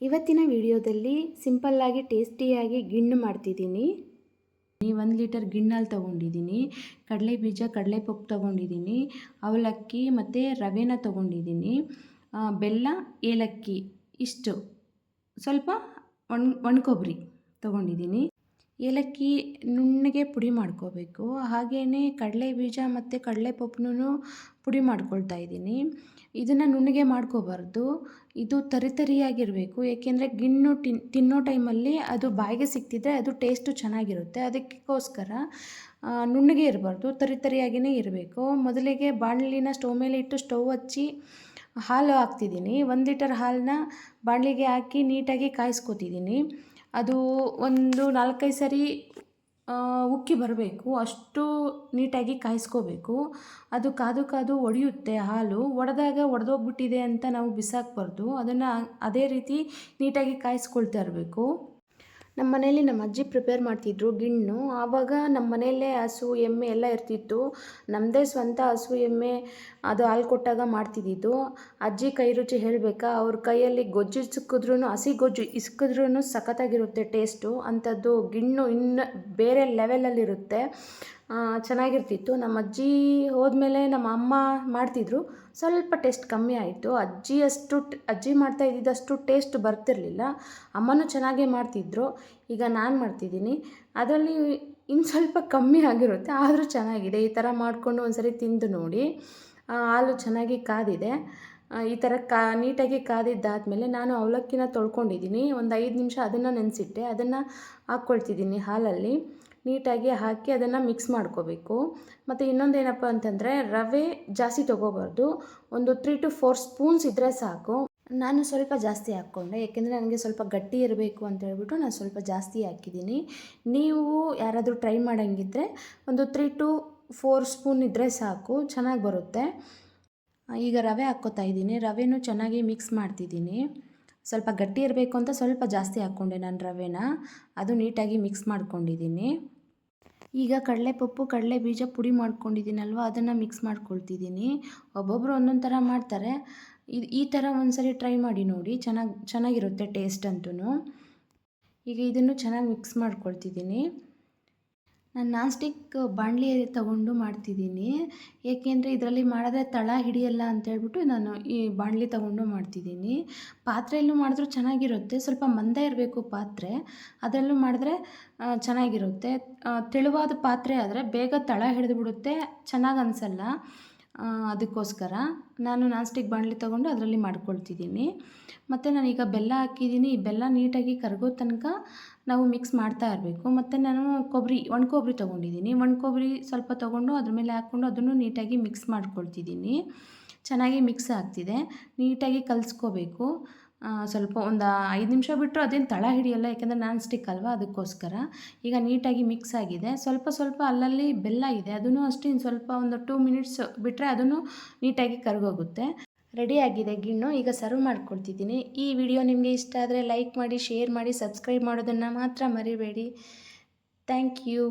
ಇವತ್ತಿನ ವಿಡಿಯೋದಲ್ಲಿ ಸಿಂಪಲ್ಲಾಗಿ ಟೇಸ್ಟಿಯಾಗಿ ಗಿಣ್ಣು ಮಾಡ್ತಿದ್ದೀನಿ. ಒಂದು ಲೀಟರ್ ಗಿಣ್ಣಲ್ಲಿ ತೊಗೊಂಡಿದ್ದೀನಿ. ಕಡಲೆ ಬೀಜ, ಕಡಲೆ ಪಪ್ಪು ತೊಗೊಂಡಿದ್ದೀನಿ. ಅವಲಕ್ಕಿ ಮತ್ತು ರವೆನ ತೊಗೊಂಡಿದ್ದೀನಿ. ಬೆಲ್ಲ, ಏಲಕ್ಕಿ ಇಷ್ಟು. ಸ್ವಲ್ಪ ಒಣ ಒಣ ಕೊಬ್ಬರಿ ತೊಗೊಂಡಿದ್ದೀನಿ. ಏಲಕ್ಕಿ ನುಣ್ಣಗೆ ಪುಡಿ ಮಾಡ್ಕೋಬೇಕು. ಹಾಗೆಯೇ ಕಡಲೆ ಬೀಜ ಮತ್ತು ಕಡಲೆ ಪಪ್ಪುನೂ ಪುಡಿ ಮಾಡ್ಕೊಳ್ತಾ ಇದ್ದೀನಿ. ಇದನ್ನು ನುಣ್ಣಗೆ ಮಾಡ್ಕೋಬಾರ್ದು. ಇದು ತರಿತರಿಯಾಗಿರಬೇಕು ಏಕೆಂದರೆ ಗಿಣ್ಣು ತಿನ್, ತಿನ್ನೋ ಟೈಮಲ್ಲಿ ಅದು ಬಾಯಿಗೆ ಸಿಕ್ತಿದ್ರೆ ಅದು ಟೇಸ್ಟು ಚೆನ್ನಾಗಿರುತ್ತೆ. ಅದಕ್ಕೋಸ್ಕರ ನುಣ್ಣಗೆ ಇರಬಾರ್ದು. ತರಿ ತರಿಯಾಗಿಯೇ ಇರಬೇಕು. ಮೊದಲಿಗೆ ಬಾಣಲಿನ ಸ್ಟವ್ ಮೇಲೆ ಇಟ್ಟು ಸ್ಟವ್ ಹಚ್ಚಿ ಹಾಲು ಹಾಕ್ತಿದ್ದೀನಿ. ಒಂದು ಲೀಟರ್ ಹಾಲನ್ನ ಬಾಣಲಿಗೆ ಹಾಕಿ ನೀಟಾಗಿ ಕಾಯಿಸ್ಕೊತಿದ್ದೀನಿ. ಅದು ಒಂದು ನಾಲ್ಕೈದು ಸರಿ ಉಕ್ಕಿ ಬರಬೇಕು. ಅಷ್ಟು ನೀಟಾಗಿ ಕಾಯಿಸ್ಕೋಬೇಕು. ಅದು ಕಾದು ಕಾದು ಒಡೆಯುತ್ತೆ ಹಾಲು. ಒಡೆದಾಗ ಒಡೆದೋಗ್ಬಿಟ್ಟಿದೆ ಅಂತ ನಾವು ಬಿಸಾಕಬಾರ್ದು. ಅದನ್ನು ಅದೇ ರೀತಿ ನೀಟಾಗಿ ಕಾಯಿಸ್ಕೊಳ್ತಾ ಇರಬೇಕು. ನಮ್ಮ ಮನೇಲಿ ನಮ್ಮ ಅಜ್ಜಿ ಪ್ರಿಪೇರ್ ಮಾಡ್ತಿದ್ರು ಗಿಣ್ಣು. ಆವಾಗ ನಮ್ಮ ಮನೆಯಲ್ಲೇ ಹಸು, ಎಮ್ಮೆ ಎಲ್ಲ ಇರ್ತಿತ್ತು. ನಮ್ಮದೇ ಸ್ವಂತ ಹಸು, ಎಮ್ಮೆ ಅದು ಹಾಲು ಕೊಟ್ಟಾಗ ಮಾಡ್ತಿದ್ದಿದ್ದು. ಅಜ್ಜಿ ಕೈ ರುಚಿ ಹೇಳಬೇಕಾ, ಅವ್ರ ಕೈಯಲ್ಲಿ ಗೊಜ್ಜು ಸಿಕ್ಕಿದ್ರೂ ಹಸಿ ಗೊಜ್ಜು ಇಸ್ಕಿದ್ರೂ ಸಖತ್ತಾಗಿರುತ್ತೆ ಟೇಸ್ಟು ಅಂಥದ್ದು ಗಿಣ್ಣು ಇನ್ನು ಬೇರೆ ಲೆವೆಲಲ್ಲಿರುತ್ತೆ ಚೆನ್ನಾಗಿರ್ತಿತ್ತು. ನಮ್ಮ ಅಜ್ಜಿ ಹೋದ್ಮೇಲೆ ನಮ್ಮ ಅಮ್ಮ ಮಾಡ್ತಿದ್ರು. ಸ್ವಲ್ಪ ಟೇಸ್ಟ್ ಕಮ್ಮಿ ಆಯಿತು. ಅಜ್ಜಿ ಅಷ್ಟು ಅಜ್ಜಿ ಮಾಡ್ತಾ ಇದ್ದಿದ್ದಷ್ಟು ಟೇಸ್ಟ್ ಬರ್ತಿರಲಿಲ್ಲ. ಅಮ್ಮನೂ ಚೆನ್ನಾಗೇ ಮಾಡ್ತಿದ್ರು. ಈಗ ನಾನು ಮಾಡ್ತಿದ್ದೀನಿ. ಅದರಲ್ಲಿ ಇನ್ನು ಸ್ವಲ್ಪ ಕಮ್ಮಿ ಆಗಿರುತ್ತೆ. ಆದರೂ ಚೆನ್ನಾಗಿದೆ. ಈ ಥರ ಮಾಡಿಕೊಂಡು ಒಂದ್ಸರಿ ತಿಂದು ನೋಡಿ. ಹಾಲು ಚೆನ್ನಾಗಿ ಕಾದಿದೆ. ಈ ಥರ ಕಾ, ನೀಟಾಗಿ ಕಾದಿದ್ದಾದಮೇಲೆ ನಾನು ಅವಲಕ್ಕಿನ ತೊಳ್ಕೊಂಡಿದ್ದೀನಿ. ಒಂದು ಐದು ನಿಮಿಷ ಅದನ್ನು ನೆನೆಸಿಟ್ಟೆ. ಅದನ್ನು ಹಾಕ್ಕೊಳ್ತಿದ್ದೀನಿ ಹಾಲಲ್ಲಿ. ನೀಟಾಗಿ ಹಾಕಿ ಅದನ್ನು ಮಿಕ್ಸ್ ಮಾಡ್ಕೋಬೇಕು. ಮತ್ತು ಇನ್ನೊಂದು ಏನಪ್ಪ ಅಂತಂದರೆ ರವೆ ಜಾಸ್ತಿ ತೊಗೋಬಾರ್ದು. ಒಂದು ತ್ರೀ ಟು ಫೋರ್ ಸ್ಪೂನ್ಸ್ ಇದ್ದರೆ ಸಾಕು. ನಾನು ಸ್ವಲ್ಪ ಜಾಸ್ತಿ ಹಾಕ್ಕೊಂಡೆ. ಯಾಕೆಂದರೆ ನನಗೆ ಸ್ವಲ್ಪ ಗಟ್ಟಿ ಇರಬೇಕು ಅಂತ ಹೇಳ್ಬಿಟ್ಟು ನಾನು ಸ್ವಲ್ಪ ಜಾಸ್ತಿ ಹಾಕಿದ್ದೀನಿ. ನೀವು ಯಾರಾದರೂ ಟ್ರೈ ಮಾಡೋಂಗಿದ್ರೆ ಒಂದು ತ್ರೀ ಟು ಫೋರ್ ಸ್ಪೂನ್ ಇದ್ದರೆ ಸಾಕು. ಚೆನ್ನಾಗಿ ಬರುತ್ತೆ. ಈಗ ರವೆ ಹಾಕ್ಕೋತಾ ಇದ್ದೀನಿ. ರವೆನೂ ಚೆನ್ನಾಗಿ ಮಿಕ್ಸ್ ಮಾಡ್ತಿದ್ದೀನಿ. ಸ್ವಲ್ಪ ಗಟ್ಟಿ ಇರಬೇಕು ಅಂತ ಸ್ವಲ್ಪ ಜಾಸ್ತಿ ಹಾಕ್ಕೊಂಡೆ ನಾನು ರವೆನ. ಅದು ನೀಟಾಗಿ ಮಿಕ್ಸ್ ಮಾಡ್ಕೊಂಡಿದ್ದೀನಿ. ಈಗ ಕಡಲೆಪಪ್ಪು ಕಡಲೆ ಬೀಜ ಪುಡಿ ಮಾಡ್ಕೊಂಡಿದ್ದೀನಲ್ವ? ಅದನ್ನು ಮಿಕ್ಸ್ ಮಾಡ್ಕೊಳ್ತಿದ್ದೀನಿ. ಒಬ್ಬೊಬ್ಬರು ಒಂದೊಂದು ಥರ ಮಾಡ್ತಾರೆ. ಇದು ಈ ಥರ ಒಂದ್ಸರಿ ಟ್ರೈ ಮಾಡಿ ನೋಡಿ. ಚೆನ್ನಾಗಿ, ಚೆನ್ನಾಗಿರುತ್ತೆ ಟೇಸ್ಟ್ ಅಂತೂ ಈಗ ಇದನ್ನು ಚೆನ್ನಾಗಿ ಮಿಕ್ಸ್ ಮಾಡ್ಕೊಳ್ತಿದ್ದೀನಿ. ನಾನು ನಾನ್ ಸ್ಟಿಕ್ ಬಾಣಲಿ ತಗೊಂಡು ಮಾಡ್ತಿದ್ದೀನಿ. ಏಕೆಂದರೆ ಇದರಲ್ಲಿ ಮಾಡಿದ್ರೆ ತಳ ಹಿಡಿಯಲ್ಲ ಅಂತ ಹೇಳ್ಬಿಟ್ಟು ನಾನು ಈ ಬಾಣಲಿ ತಗೊಂಡು ಮಾಡ್ತಿದ್ದೀನಿ. ಪಾತ್ರೆಯಲ್ಲೂ ಮಾಡಿದ್ರೂ ಚೆನ್ನಾಗಿರುತ್ತೆ. ಸ್ವಲ್ಪ ಮಂದ ಇರಬೇಕು ಪಾತ್ರೆ. ಅದರಲ್ಲೂ ಮಾಡಿದ್ರೆ ಚೆನ್ನಾಗಿರುತ್ತೆ. ತೆಳುವಾದ ಪಾತ್ರೆ ಆದರೆ ಬೇಗ ತಳ ಹಿಡಿದು ಬಿಡುತ್ತೆ ಚೆನ್ನಾಗಿ ಅನಿಸಲ್ಲ. ಅದಕ್ಕೋಸ್ಕರ ನಾನು ನಾನ್ ಸ್ಟಿಕ್ ಬಾಣಲಿ ತೊಗೊಂಡು ಅದರಲ್ಲಿ ಮಾಡ್ಕೊಳ್ತಿದ್ದೀನಿ. ಮತ್ತು ನಾನೀಗ ಬೆಲ್ಲ ಹಾಕಿದ್ದೀನಿ. ಈ ಬೆಲ್ಲ ನೀಟಾಗಿ ಕರಗೋ ತನಕ ನಾವು ಮಿಕ್ಸ್ ಮಾಡ್ತಾ ಇರಬೇಕು. ಮತ್ತು ನಾನು ಕೊಬ್ಬರಿ ಒಣ ಕೊಬ್ಬರಿ ತೊಗೊಂಡಿದ್ದೀನಿ. ಒಣ ಕೊಬ್ಬರಿ ಸ್ವಲ್ಪ ತೊಗೊಂಡು ಅದ್ರ ಮೇಲೆ ಹಾಕ್ಕೊಂಡು ಅದನ್ನು ನೀಟಾಗಿ ಮಿಕ್ಸ್ ಮಾಡ್ಕೊಳ್ತಿದ್ದೀನಿ. ಚೆನ್ನಾಗಿ ಮಿಕ್ಸ್ ಆಗ್ತಿದೆ. ನೀಟಾಗಿ ಕಲಿಸ್ಕೋಬೇಕು. ಸ್ವಲ್ಪ ಒಂದು ಐದು ನಿಮಿಷ ಬಿಟ್ಟರು ಅದೇನು ತಳ ಹಿಡಿಯಲ್ಲ, ಯಾಕೆಂದರೆ ನಾನ್ ಸ್ಟಿಕ್ ಅಲ್ವಾ ಅದಕ್ಕೋಸ್ಕರ. ಈಗ ನೀಟಾಗಿ ಮಿಕ್ಸ್ ಆಗಿದೆ. ಸ್ವಲ್ಪ ಸ್ವಲ್ಪ ಅಲ್ಲಲ್ಲಿ ಬೆಲ್ಲ ಇದೆ. ಅದನ್ನು ಅಷ್ಟೇ ಇನ್ನು ಸ್ವಲ್ಪ ಒಂದು ಟೂ ಮಿನಿಟ್ಸ್ ಬಿಟ್ಟರೆ ಅದನ್ನು ನೀಟಾಗಿ ಕರಗೋಗುತ್ತೆ. ಆಗಿದೆ ಗಿಣ್ಣು. ಈಗ ಸರ್ವ್ ಮಾಡ್ಕೊಳ್ತಿದ್ದೀನಿ ಈ ವಿಡಿಯೋ ನಿಮಗೆ ಇಷ್ಟ ಆದರೆ ಲೈಕ್ ಮಾಡಿ ಶೇರ್ ಮಾಡಿ ಸಬ್ಸ್ಕ್ರೈಬ್ ಮಾಡೋದನ್ನು ಮಾತ್ರ ಮರಿಬೇಡಿ. Thank you